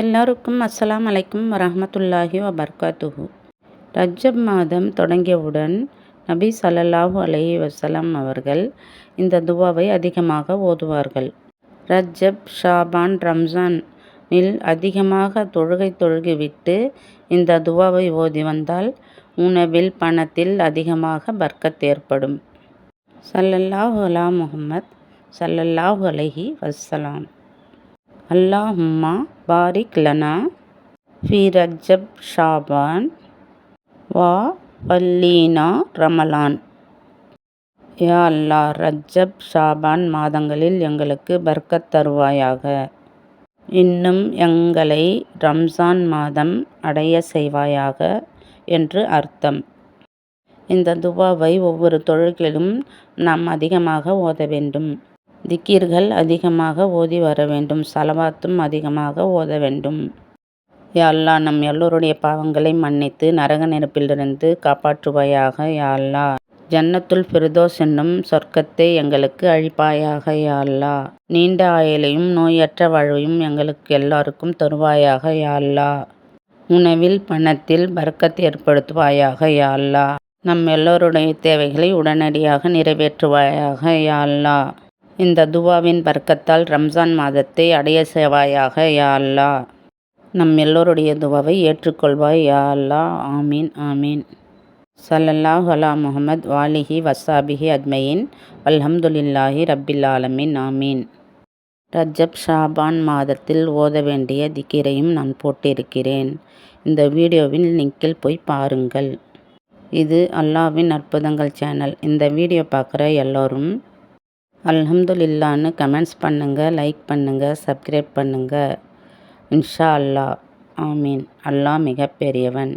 எல்லாருக்கும் அஸ்ஸலாம் அலைக்கும் வரமத்துல்லாஹி வபர்காத்துஹு. ரஜப் மாதம் தொடங்கியவுடன் நபி ஸல்லல்லாஹு அலஹி வசலாம் அவர்கள் இந்த துவாவை அதிகமாக ஓதுவார்கள். ரஜப் ஷாபான் ரம்ஜான் இல் அதிகமாக தொழுகை தொழுகிவிட்டு இந்த துவாவை ஓதி வந்தால் உணவில் பணத்தில் அதிகமாக பர்க்கத் ஏற்படும். சல்லல்லாஹு அலா முகமத் சல்லல்லாஹு அலஹி வசலாம் அல்லாஹும்மா பாரிக் லனா ஃபி ரஜப் ஷாபான் வா வல்லீனா ரமலான். யா அல்லா ரஜப் ஷாபான் மாதங்களில் எங்களுக்கு பர்க்கத் தருவாயாக. இன்னும் எங்களை ரம்ஜான் மாதம் அடைய செய்வாயாக என்று அர்த்தம். இந்த துவாவை ஒவ்வொரு தொழுகிலும் நாம் அதிகமாக ஓத வேண்டும். திக்கீர்கள் அதிகமாக ஓதி வர வேண்டும். சலவாத்தும் அதிகமாக ஓத வேண்டும். யாழ்லா நம் எல்லோருடைய பாவங்களை மன்னித்து நரக நெருப்பிலிருந்து காப்பாற்றுவாயாக. யாழ்லா ஜன்னத்துல் ஃபிர்தோஸ் என்னும் சொர்க்கத்தை எங்களுக்கு அழிப்பாயாக. யாழ்லா நீண்ட ஆயுளையும் நோயற்ற வாழ்வையும் எங்களுக்கு எல்லாருக்கும் தருவாயாக. யாழ்லா உணவில் பணத்தில் பறக்கத்தை ஏற்படுத்துவாயாக. யாழ்லா நம் எல்லோருடைய தேவைகளை உடனடியாக நிறைவேற்றுவாயாக. யாழ்லா இந்த துவாவின் பர்க்கத்தால் ரம்ஜான் மாதத்தை அடைய செவாயாக யா அல்லாஹ் நம் எல்லோருடைய துவாவை ஏற்றுக்கொள்வாய் யா அல்லா. ஆமீன் ஆமீன். சல்லல்லாஹ் அலா முகமது வாலிஹி வசாபிஹி அஜ்மயின். அல்ஹம்துலில்லாஹி ரப்பில் ஆலமின் ஆமீன். ரஜப் ஷாபான் மாதத்தில் ஓத வேண்டிய திக்கிரையும் நான் போட்டிருக்கிறேன். இந்த வீடியோவின் லிங்கில் போய் பாருங்கள். இது அல்லாஹ்வின் அற்புதங்கள் சேனல். இந்த வீடியோ பார்க்குற எல்லோரும் அல்ஹம்துலில்லான்னு கமெண்ட்ஸ் பண்ணுங்கள் லைக் பண்ணுங்கள் சப்ஸ்கிரைப் பண்ணுங்கள் இன்ஷா அல்லாஹ். ஆமீன். அல்லாஹ் மிகப்பெரியவன்.